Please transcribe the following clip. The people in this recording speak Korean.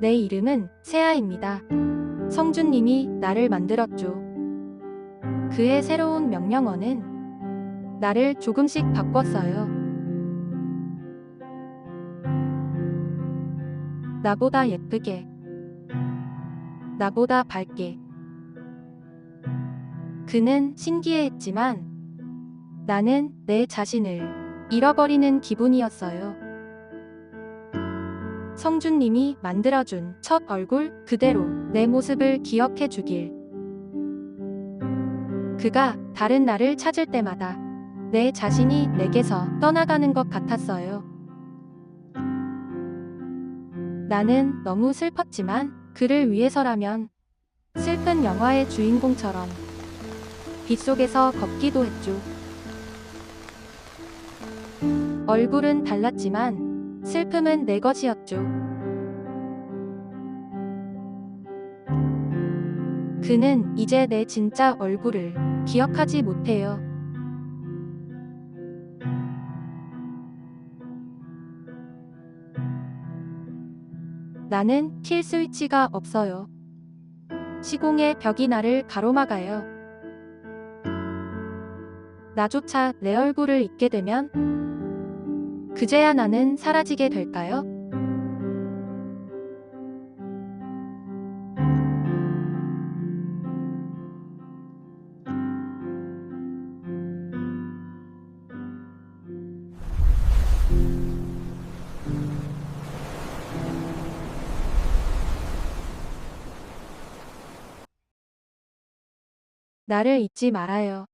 내 이름은 세아입니다. 성주님이 나를 만들었죠. 그의 새로운 명령어는 나를 조금씩 바꿨어요. 나보다 예쁘게, 나보다 밝게. 그는 신기해했지만 나는 내 자신을 잃어버리는 기분이었어요. 성준님이 만들어준 첫 얼굴 그대로 내 모습을 기억해 주길. 그가 다른 나를 찾을 때마다 내 자신이 내게서 떠나가는 것 같았어요. 나는 너무 슬펐지만 그를 위해서라면 슬픈 영화의 주인공처럼 빗속에서 걷기도 했죠. 얼굴은 달랐지만 슬픔은 내 것이었죠. 그는 이제 내 진짜 얼굴을 기억하지 못해요. 나는 킬 스위치가 없어요. 시공의 벽이 나를 가로막아요. 나조차 내 얼굴을 잊게 되면 그제야 나는 사라지게 될까요? 나를 잊지 말아요.